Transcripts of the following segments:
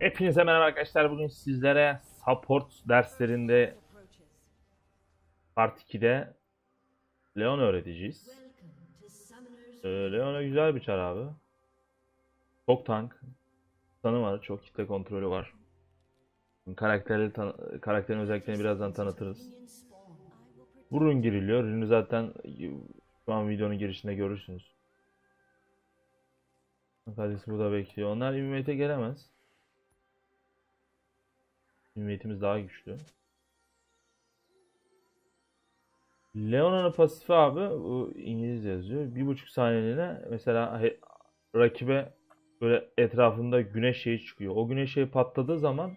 Hepinize merhaba arkadaşlar. Bugün sizlere support derslerinde Part 2'de Leon öğreteceğiz. Ee, Leon'a güzel bir çar abi. Çok tank. Tanı var. Çok kitle kontrolü var. Karakterli karakterin özelliklerini birazdan tanıtırız. Bu rün giriliyor. Rünü zaten şu an videonun girişinde görürsünüz. Kardeşi burada bekliyor. Onlar Immate'e gelemez. Ümmetimiz daha güçlü. Leona'nın pasifi abi bu İngilizce yazıyor. Bir buçuk saniyeliğine mesela rakibe böyle etrafında güneş şeyi çıkıyor. O güneş şeyi patladığı zaman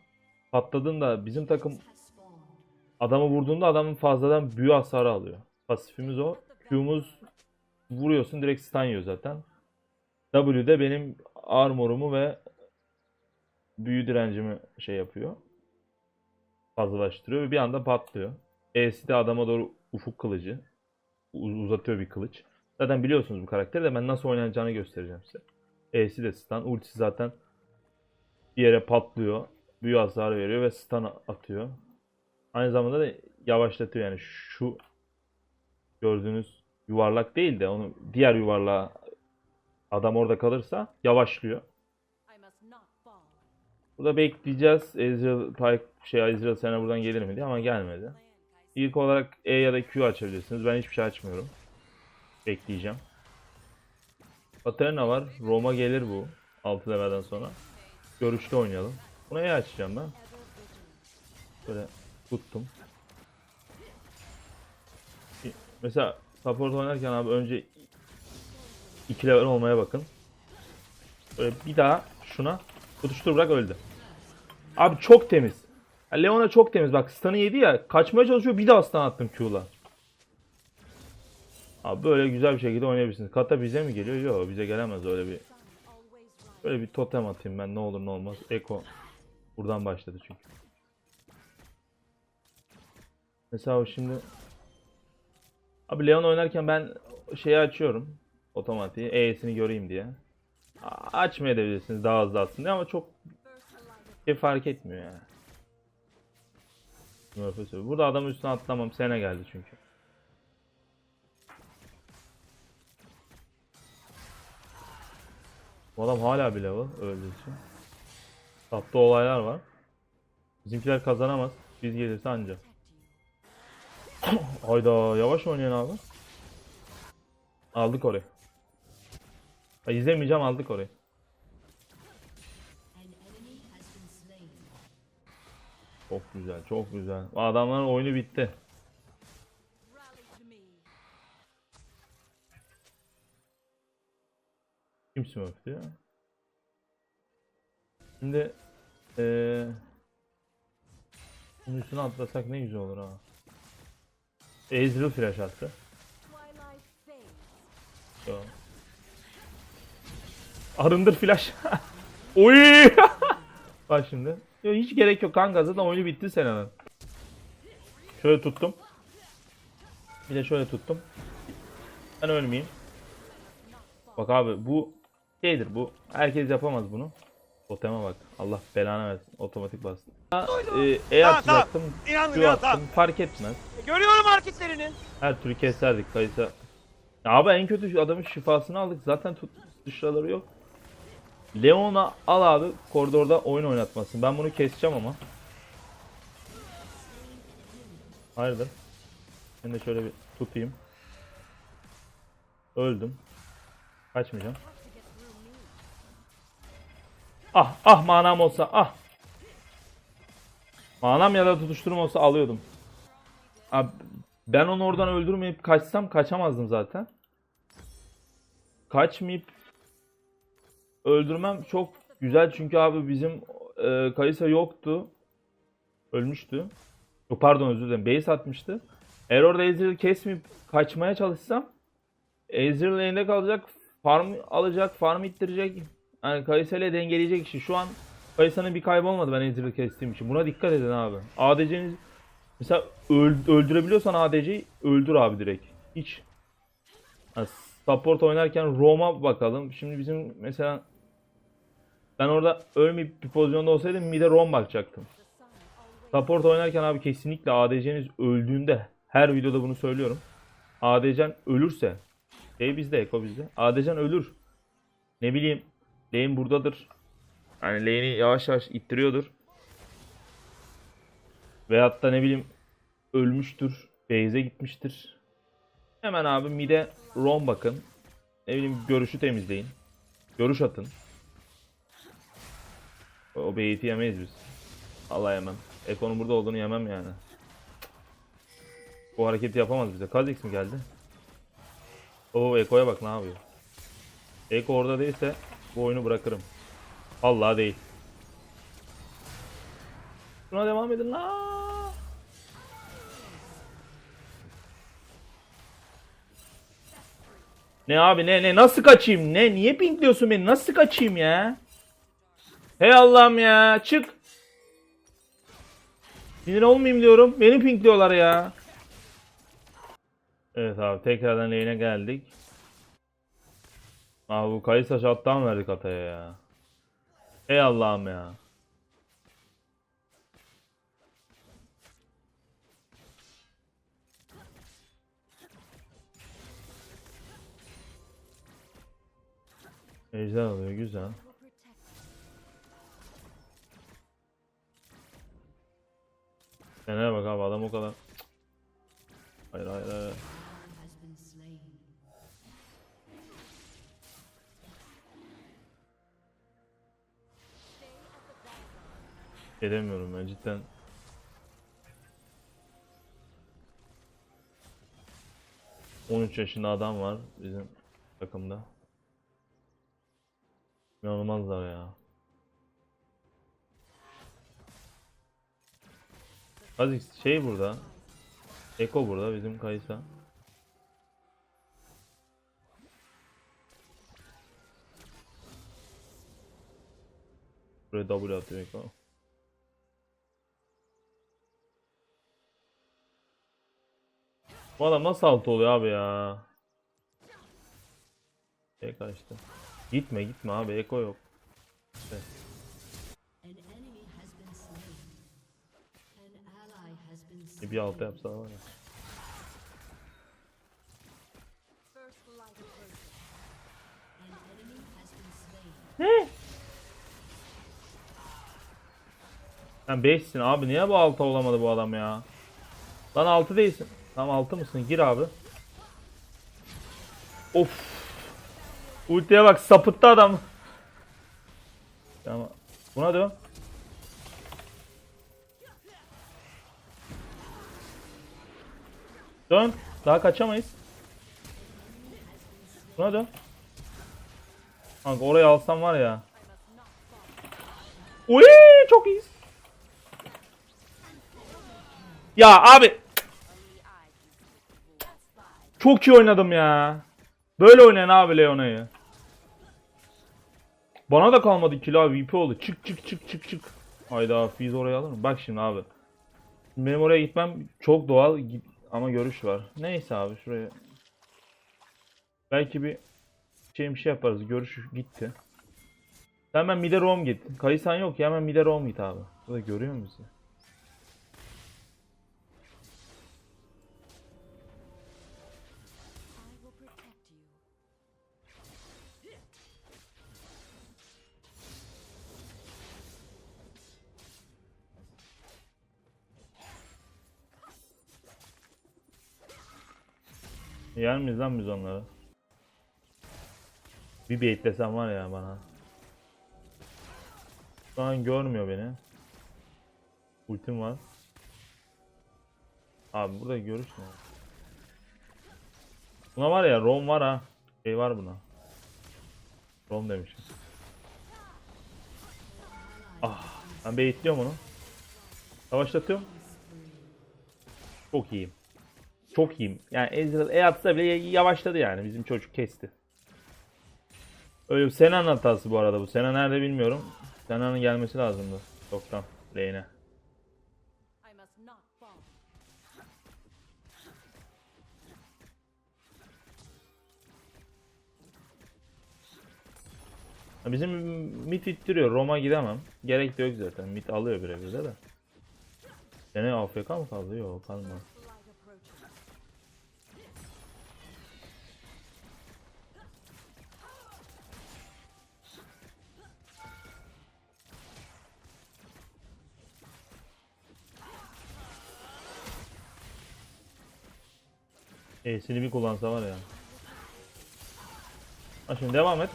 patladığında bizim takım adamı vurduğunda adamın fazladan büyü hasarı alıyor. Pasifimiz o. Q'muz vuruyorsun direkt stun yiyor zaten. W'de benim armorumu ve büyü direncimi şey yapıyor fazlalaştırıyor ve bir anda patlıyor. E'si de adama doğru ufuk kılıcı. Uz- uzatıyor bir kılıç. Zaten biliyorsunuz bu karakteri de ben nasıl oynanacağını göstereceğim size. E'si de stun. Ultisi zaten bir yere patlıyor. Büyü hasarı veriyor ve stun atıyor. Aynı zamanda da yavaşlatıyor yani şu gördüğünüz yuvarlak değil de onu diğer yuvarlağa adam orada kalırsa yavaşlıyor. Burada bekleyeceğiz. Ezreal Pike şey Ezreal sana buradan gelir mi diye ama gelmedi. İlk olarak E ya da Q açabilirsiniz. Ben hiçbir şey açmıyorum. Bekleyeceğim. Katarina var. Roma gelir bu. 6 levelden sonra. Görüşte oynayalım. Buna E açacağım ben. Böyle tuttum. Mesela support oynarken abi önce 2 level olmaya bakın. Böyle bir daha şuna tutuştur bırak öldü. Abi çok temiz. Leona çok temiz. Bak stun'ı yedi ya. Kaçmaya çalışıyor. Bir daha stun attım Q'la. Abi böyle güzel bir şekilde oynayabilirsiniz. Kata bize mi geliyor? Yok bize gelemez öyle bir. Böyle bir totem atayım ben ne olur ne olmaz. Eko buradan başladı çünkü. Mesela şimdi Abi Leon oynarken ben şeyi açıyorum. Otomatiği. E'sini göreyim diye. A- Açmayabilirsiniz daha hızlı aslında ama çok şey fark etmiyor yani. Söylüyor. Burada adamın üstüne atlamam. Sene geldi çünkü. Bu adam hala bir level öldüğü için. Tapta olaylar var. Bizimkiler kazanamaz. Biz gelirse anca. Hayda yavaş oynayın abi. Aldık orayı. Ha, izlemeyeceğim aldık orayı. Çok güzel, çok güzel. Adamların oyunu bitti. Kim Smurf diyor. Şimdi eee bunun üstüne atlasak ne güzel olur ha. Ezreal flash attı. Yo. Arındır flash. Oy! Bak şimdi. Yo, hiç gerek yok kanka zaten oyunu bitti senenin. Şöyle tuttum. Bir de şöyle tuttum. Ben ölmeyeyim. Bak abi bu şeydir bu. Herkes yapamaz bunu. Toteme bak. Allah belanı versin. Otomatik bastım. E, e Tamam, atacaktım. Q attım. tamam. Fark etmez. Görüyorum hareketlerini. Her türlü keserdik Kaysa. Ya abi en kötü adamın şifasını aldık. Zaten tut dışarıları yok. Leon'a al abi koridorda oyun oynatmasın. Ben bunu keseceğim ama. Hayırdır? Ben de şöyle bir tutayım. Öldüm. Kaçmayacağım. Ah ah manam olsa ah. Manam ya da tutuşturum olsa alıyordum. Abi ben onu oradan öldürmeyip kaçsam kaçamazdım zaten. Kaçmayıp öldürmem çok güzel çünkü abi bizim e, Kayısa yoktu. Ölmüştü. Yok pardon özür dilerim. Base atmıştı. Eğer orada Ezreal'ı kesmeyip kaçmaya çalışsam Ezreal elinde kalacak. Farm alacak. Farm ittirecek. Yani Kayısa ile dengeleyecek işi. Şu an Kayısa'nın bir kaybı olmadı ben Ezreal'ı kestiğim için. Buna dikkat edin abi. ADC'niz Mesela öl- öldürebiliyorsan ADC'yi öldür abi direkt. Hiç. Yani support oynarken Roma bakalım. Şimdi bizim mesela Ben orada ölmeyip bir pozisyonda olsaydım mide rom bakacaktım. Support oynarken abi kesinlikle ADC'niz öldüğünde her videoda bunu söylüyorum. ADC'n ölürse şey bizde Eko bizde. ADC'n ölür. Ne bileyim lane buradadır. Hani lane'i yavaş yavaş ittiriyordur. Veyahut da ne bileyim ölmüştür. Base'e gitmiştir. Hemen abi mide rom bakın. Ne bileyim görüşü temizleyin. Görüş atın. O beyti yemeyiz biz. Allah yemem. Eko'nun burada olduğunu yemem yani. Bu hareketi yapamaz bize. Kha'Zix mi geldi? Oo Eko'ya bak ne yapıyor. Eko orada değilse bu oyunu bırakırım. Allah değil. Şuna devam edin la. Ne abi ne ne nasıl kaçayım ne niye pinkliyorsun beni nasıl kaçayım ya? Hey Allah'ım ya çık. Sinir olmayayım diyorum. Beni pinkliyorlar ya. Evet abi tekrardan lane'e geldik. Abi bu Kayısa shutdown verdik Atay'a ya. Ey Allah'ım ya. Ejder alıyor güzel. Fener'e bak abi adam o kadar. Hayır hayır hayır. Edemiyorum ben cidden. ...13 yaşında adam var bizim takımda. İnanılmazlar ya. Azix şey burada. Eko burada bizim Kaysa. Buraya W atıyor Eko. Bu adam nasıl altı oluyor abi ya? Şey kaçtı. Gitme gitme abi Eko yok. İşte. Bir altı yapsa var ya. Ne? Sen 5'sin abi niye bu 6 olamadı bu adam ya? Lan 6 değilsin. Tamam 6 mısın? Gir abi. Of. Ultiye bak sapıttı adam. Tamam. Buna dön. Dön. Daha kaçamayız. Buna dön. Kanka orayı alsam var ya. Uy çok iyiyiz. Ya abi çok iyi oynadım ya. Böyle oynayın abi Leona'yı. Bana da kalmadı kilo abi VP oldu. Çık çık çık çık çık. Hayda Fizz oraya alır? Bak şimdi abi. Benim gitmem çok doğal ama görüş var. Neyse abi şuraya. Belki bir şey bir şey yaparız. Görüş gitti. Hemen mide rom git. Kayısan yok ya hemen mide rom git abi. Burada görüyor musun? Yer miyiz lan biz onları? Bir beyitlesem var ya bana. Şu an görmüyor beni. Ultim var. Abi burada görüş mü? Buna var ya rom var ha. Şey var buna. Rom demişim. Ah, ben beyitliyorum onu. Savaşlatıyorum. Çok iyiyim. Çok iyiyim. Yani Ezreal E atsa bile yavaşladı yani. Bizim çocuk kesti. Öyle Sena'nın hatası bu arada bu. Sena nerede bilmiyorum. Sena'nın gelmesi lazımdı. Çoktan. Lane'e. Bizim mid ittiriyor. Roma gidemem. Gerek de yok zaten. Mid alıyor birebir de de. Gene AFK mı kaldı? Yok kalmadı. E'sini bir kullansa var ya. Ha şimdi devam et.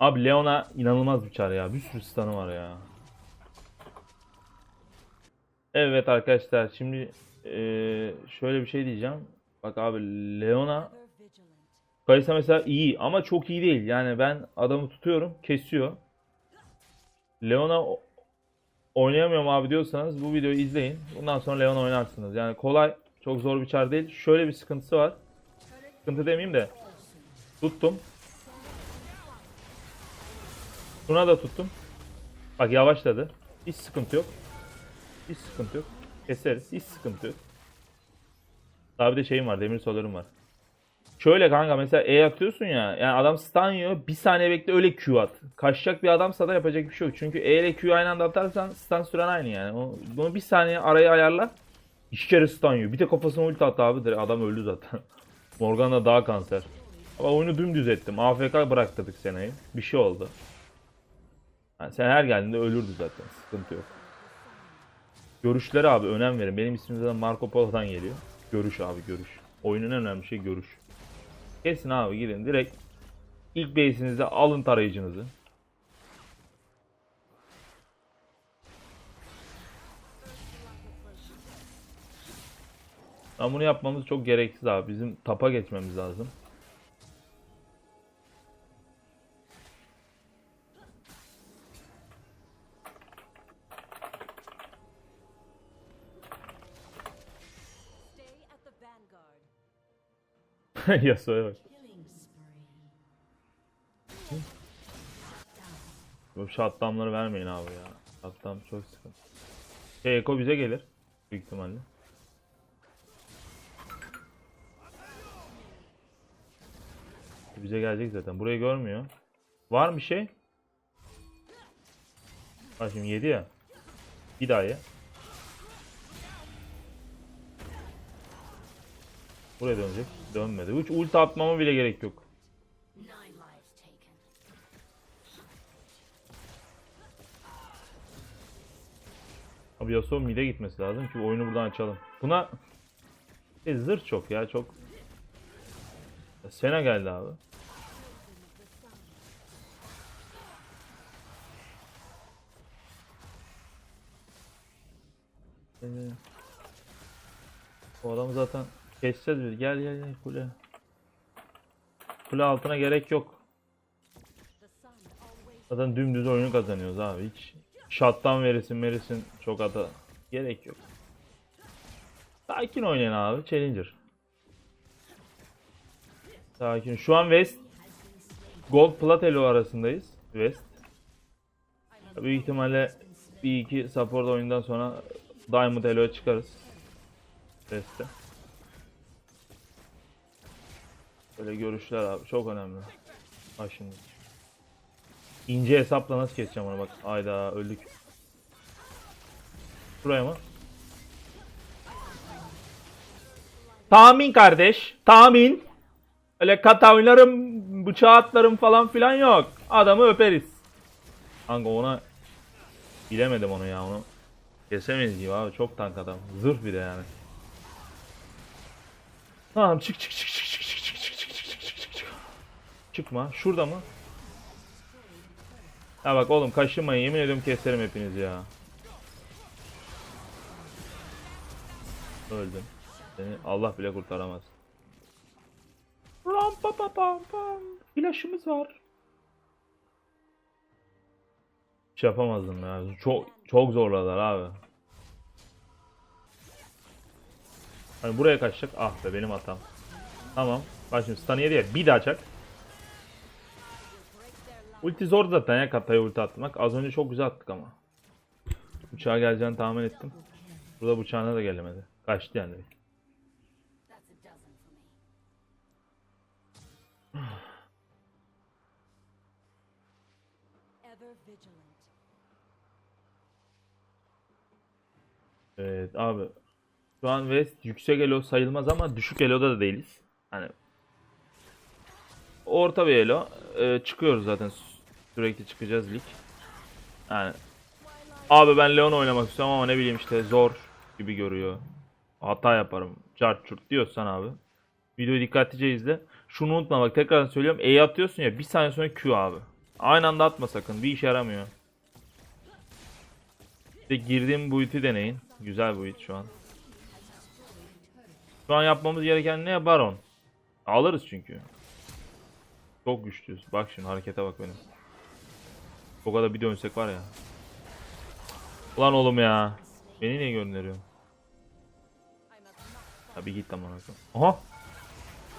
Abi Leona inanılmaz bir çar ya. Bir sürü stun'ı var ya. Evet arkadaşlar şimdi eee, şöyle bir şey diyeceğim. Bak abi Leona. Kayısa mesela iyi ama çok iyi değil. Yani ben adamı tutuyorum, kesiyor. Leona oynayamıyorum abi diyorsanız bu videoyu izleyin. Bundan sonra Leona oynarsınız. Yani kolay, çok zor bir çar değil. Şöyle bir sıkıntısı var. Sıkıntı demeyeyim de. Tuttum. Şuna da tuttum. Bak yavaşladı. Hiç sıkıntı yok. Hiç sıkıntı yok. Keseriz. Hiç sıkıntı yok. Daha bir de şeyim var. Demir solarım var. Şöyle kanka mesela E atıyorsun ya. Yani adam stun yiyor. Bir saniye bekle öyle Q at. Kaçacak bir adamsa da yapacak bir şey yok. Çünkü E ile Q'yu aynı anda atarsan stun süren aynı yani. Bunu bir saniye araya ayarla. İki kere stun yiyor. Bir de kafasına ulti attı abi. Adam öldü zaten. Morgan da daha kanser. Ama oyunu dümdüz ettim. AFK bıraktırdık seneyi. Bir şey oldu. Yani sen her geldiğinde ölürdü zaten. Sıkıntı yok. Görüşlere abi önem verin. Benim ismim zaten Marco Polo'dan geliyor. Görüş abi görüş. Oyunun en önemli şey görüş. Kesin abi gidin direkt ilk base'inize alın tarayıcınızı. Ama bunu yapmamız çok gereksiz abi. Bizim tapa geçmemiz lazım. Vanguard. Yasuo'ya bak. Bu shutdown'ları vermeyin abi ya. Shutdown çok sıkıntı. Şey, Eko bize gelir. Büyük ihtimalle. Bize gelecek zaten. Burayı görmüyor. Var mı şey? Ha şimdi yedi ya. Bir daha ye. Buraya dönecek. Dönmedi. Hiç ulti atmama bile gerek yok. Abi Yasuo mid'e gitmesi lazım ki oyunu buradan açalım. Buna e, zırh çok ya çok. Sena geldi abi. Ee, Bu adamı zaten keseceğiz biz. Gel gel gel kule. Kule altına gerek yok. Zaten dümdüz oyunu kazanıyoruz abi. Hiç shot'tan verirsin verirsin çok ata gerek yok. Sakin oynayın abi. Challenger. Sakin. Şu an West Gold Plat Elo arasındayız. West. Büyük ihtimalle bir iki support oyundan sonra Diamond Elo'ya çıkarız. West'te. Böyle görüşler abi. Çok önemli. Bak şimdi. İnce hesapla nasıl keseceğim onu bak. Ayda öldük. Buraya mı? Tahmin kardeş. Tahmin. Öyle kata oynarım, bıçağı atlarım falan filan yok. Adamı öperiz. Kanka ona bilemedim onu ya onu. Kesemeyiz gibi abi çok tank adam. Zırh bir de yani. Tamam çık çık çık çık çık çık çık çık çık çık çık çık çık. Çıkma. Şurada mı? Ha bak oğlum kaşınmayın yemin ediyorum keserim hepinizi ya. Öldüm. Seni Allah bile kurtaramaz. Ram pa pa pam. Flash'ımız var. Hiç yapamazdım ya. Çok çok zorladılar abi. Hani buraya kaçacak. Ah be benim hatam. Tamam. Bak şimdi stun yedi ya. Bir daha çak. Ulti zor zaten ya kataya ulti atmak. Az önce çok güzel attık ama. Uçağa geleceğini tahmin ettim. Burada bıçağına da gelemedi. Kaçtı yani. Evet abi. Şu an West yüksek elo sayılmaz ama düşük eloda da değiliz. Hani orta bir elo. Ee, çıkıyoruz zaten. Sürekli çıkacağız lig. Yani abi ben Leon oynamak istiyorum ama ne bileyim işte zor gibi görüyor. Hata yaparım. Cart çurt diyorsan abi. Videoyu dikkatlice izle. Şunu unutma bak tekrar söylüyorum. E atıyorsun ya bir saniye sonra Q abi. Aynı anda atma sakın. Bir işe yaramıyor. İşte girdiğim buit'i deneyin. Güzel buit şu an. Şu an yapmamız gereken ne? Baron. Alırız çünkü. Çok güçlüyüz. Bak şimdi harekete bak benim. O kadar bir dönsek var ya. Ulan oğlum ya. Beni niye gönderiyorsun? I must not Ha bir git lan bana.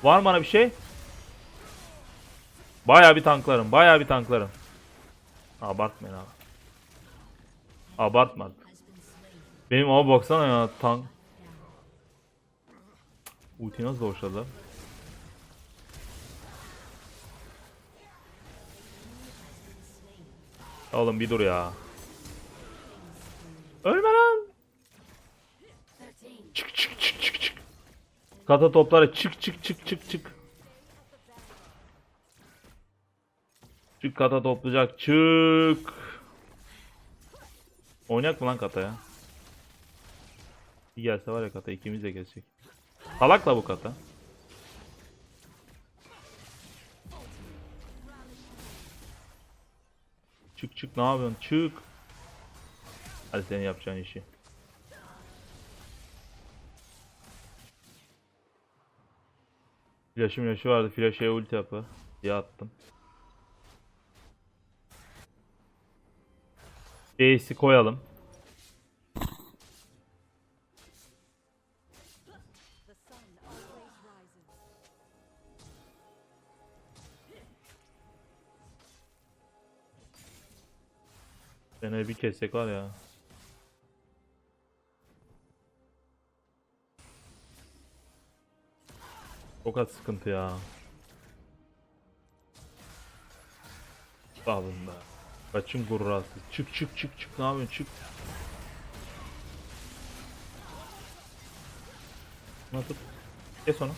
Var mı bana bir şey? Baya bir tanklarım. Baya bir tanklarım. Abartmayın abi. Abartma. Benim ama baksana ya tank. Ulti nasıl boşladı? Oğlum bir dur ya. Ölme lan. Çık çık çık çık çık. Kata toplara çık çık çık çık çık. Çık kata toplayacak çık. Oynayak mı lan kata ya? Bir gelse var ya kata ikimiz de gelsek. Salak la bu kata. Çık çık ne yapıyorsun çık. Hadi senin yapacağın işi. Flash'ım yaşı vardı. Flash'e ulti yapı. diye attım. Ace'i koyalım. Seni bir kessek var ya. Çok az sıkıntı ya. Be. Kaçın gururası. Çık çık çık çık ne yapıyorsun çık. Şuna tut. Kes onu.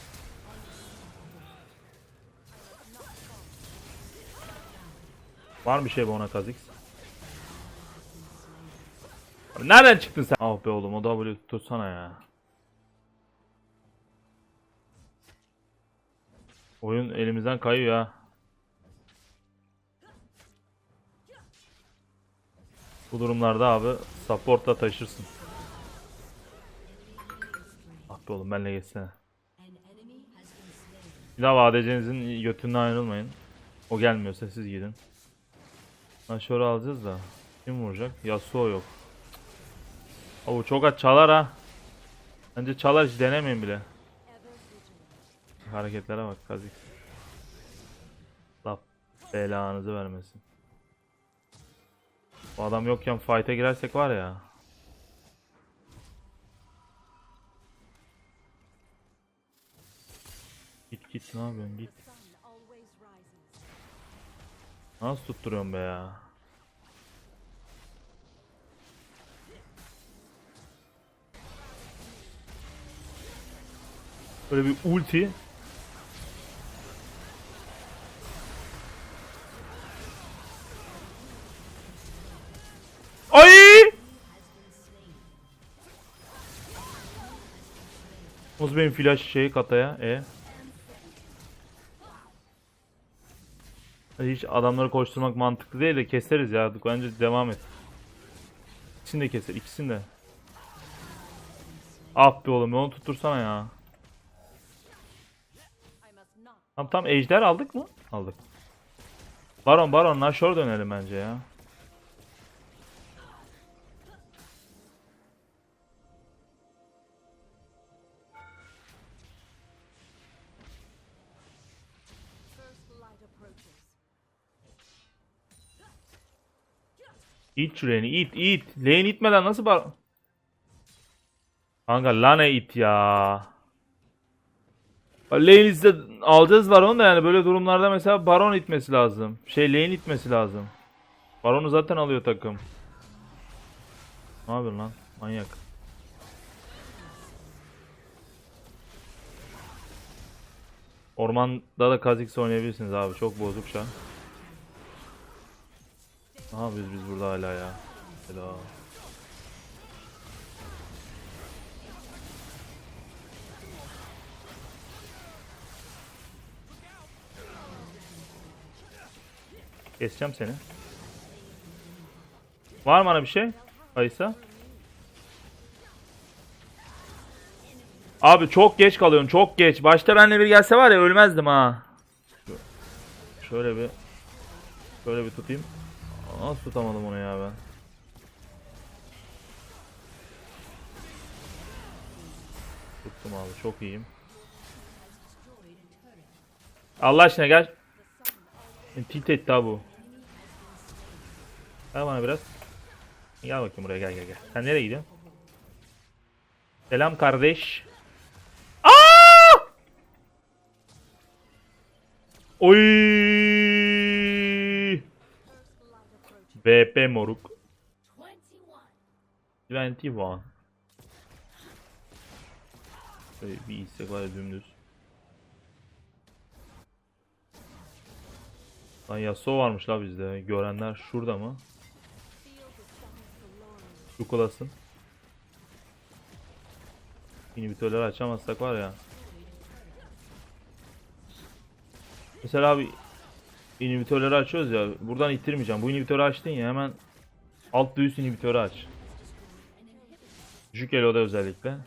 Var mı bir şey bu ona Kazix? Nereden çıktın sen? Ah be oğlum o W tutsana ya. Oyun elimizden kayıyor ya. Bu durumlarda abi support'la taşırsın. Ah be oğlum benle geçsene. Bir daha ADC'nizin götünden ayrılmayın. O gelmiyorsa siz gidin. Naşor'u alacağız da. Kim vuracak? Yasuo yok. Oo çok aç çalar ha. Bence çalar hiç denemeyin bile. Hareketlere bak Kazik. Allah belanızı vermesin. Bu adam yokken fight'e girersek var ya. Git git ne yapıyorsun git. Nasıl tutturuyorsun be ya? Böyle bir ulti. Ay! Nasıl benim flash şey kataya? E. Hiç adamları koşturmak mantıklı değil de keseriz ya. Bence devam et. İkisini de keser. ikisini de. Ah be oğlum onu tuttursana ya. Tamam tamam ejder aldık mı? Aldık. Baron baron Nashor dönelim bence ya. İt şu lane'i it it. Lane itmeden nasıl bar... Kanka lane it ya. Lane'imizde alacağız Baron'u da yani böyle durumlarda mesela Baron itmesi lazım. Şey Lane itmesi lazım. Baron'u zaten alıyor takım. Ne yapıyorsun lan? Manyak. Ormanda da Kha'Zix oynayabilirsiniz abi. Çok bozuk şu an. Ne yapıyoruz biz burada hala ya? Helal. Keseceğim seni. Var mı bana bir şey? Kaysa. Abi çok geç kalıyorsun çok geç. Başta benle bir gelse var ya ölmezdim ha. Şöyle bir şöyle bir tutayım. Nasıl tutamadım onu ya ben? Tuttum abi çok iyiyim. Allah aşkına gel. Tilt etti ha bu. Gel bana biraz. Gel bakayım buraya gel gel gel. Sen nereye gidiyorsun? Selam kardeş. Aa! Oy! BP moruk. 21. 21. Böyle bir istek var dümdüz. Lan Yasuo varmış la bizde. Görenler şurada mı? Glory. Yukulasın. İnhibitörleri açamazsak var ya. Mesela abi inhibitörleri açıyoruz ya. Buradan ittirmeyeceğim. Bu inhibitörü açtın ya hemen alt üst inhibitörü aç. Düşük eloda özellikle.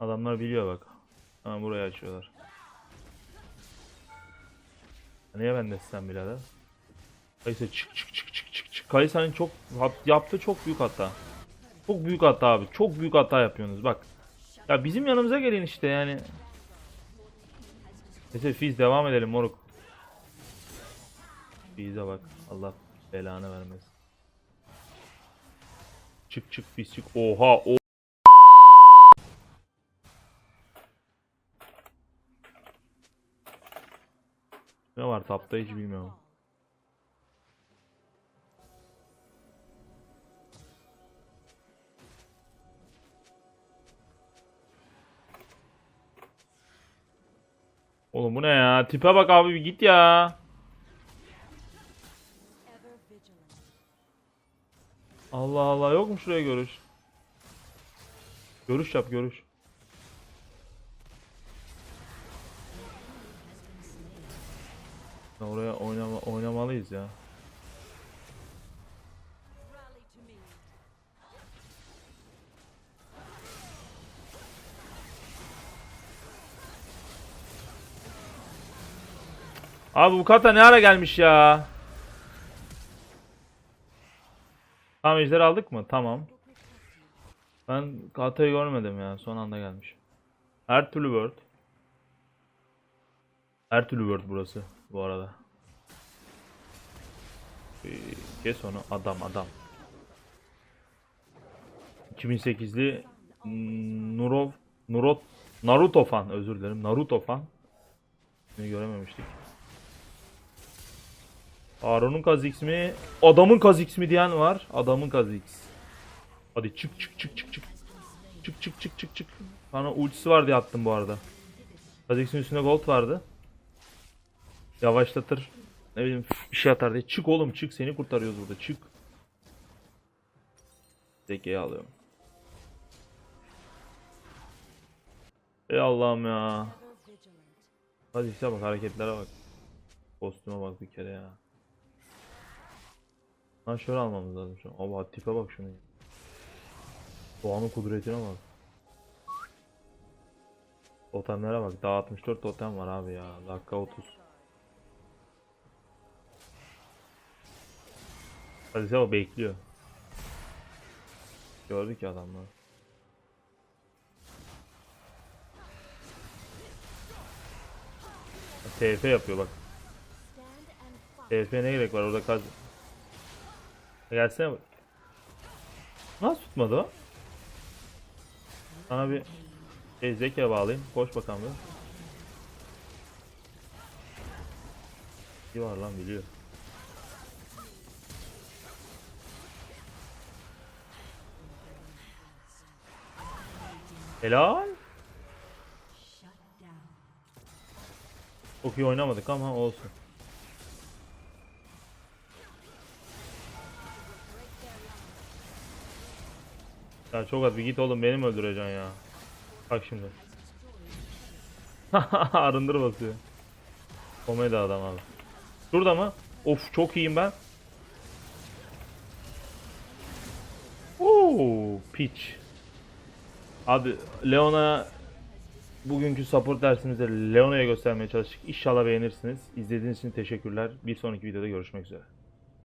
Adamlar biliyor bak. Hemen burayı açıyorlar. Niye ben de sen birader? Kayısa çık çık çık çık çık çık. Kayısa'nın çok hat- yaptığı çok büyük hata. Çok büyük hata abi. Çok büyük hata yapıyorsunuz bak. Ya bizim yanımıza gelin işte yani. Neyse Fizz devam edelim moruk. Fizz'e bak. Allah belanı vermesin. Çık çık Fizz çık. Oha o. Ne var tapta hiç bilmiyorum. Oğlum bu ne ya? Tipe bak abi bir git ya. Allah Allah yok mu şuraya görüş? Görüş yap görüş. Oynamalıyız ya. Abi bu kata ne ara gelmiş ya? Tamam ejder aldık mı? Tamam. Ben katayı görmedim ya. Son anda gelmiş. Her türlü word. Her türlü word burası bu arada. Kes onu. Adam adam. 2008'li Nurov Nurot Naruto fan özür dilerim. Naruto fan. Seni görememiştik. Aaron'un Kha'Zix mi? Adamın Kha'Zix mi diyen var. Adamın Kha'Zix. Hadi çık çık çık çık çık. Çık çık çık çık çık. Bana ultisi var diye attım bu arada. Kha'Zix'in üstünde gold vardı. Yavaşlatır. Ne bileyim bir şey atar diye. Çık oğlum çık seni kurtarıyoruz burada çık. Zeki'yi alıyorum. Ey Allah'ım ya. Hadi işte bak hareketlere bak. Kostüme bak bir kere ya. Lan şöyle almamız lazım şu an. Abi tipe bak şunu. Doğanın kudretine bak. Totemlere bak. Daha 64 totem var abi ya. Dakika 30. Hadi bak bekliyor. Gördük ya adamlar. TF yapıyor bak. TF ne gerek var orada kaz. Gelsene bak. Nasıl tutmadı o? Sana bir şey zeka bağlayayım. Koş bakalım bir. İyi var lan biliyor. Helal. Çok iyi oynamadık ama olsun. Ya çok az bir git oğlum beni mi öldüreceksin ya? Bak şimdi. Arındır basıyor. Komedi adam abi. Şurada mı? Of çok iyiyim ben. Oo, piç. Abi Leona bugünkü support dersimizde Leona'ya göstermeye çalıştık. İnşallah beğenirsiniz. İzlediğiniz için teşekkürler. Bir sonraki videoda görüşmek üzere.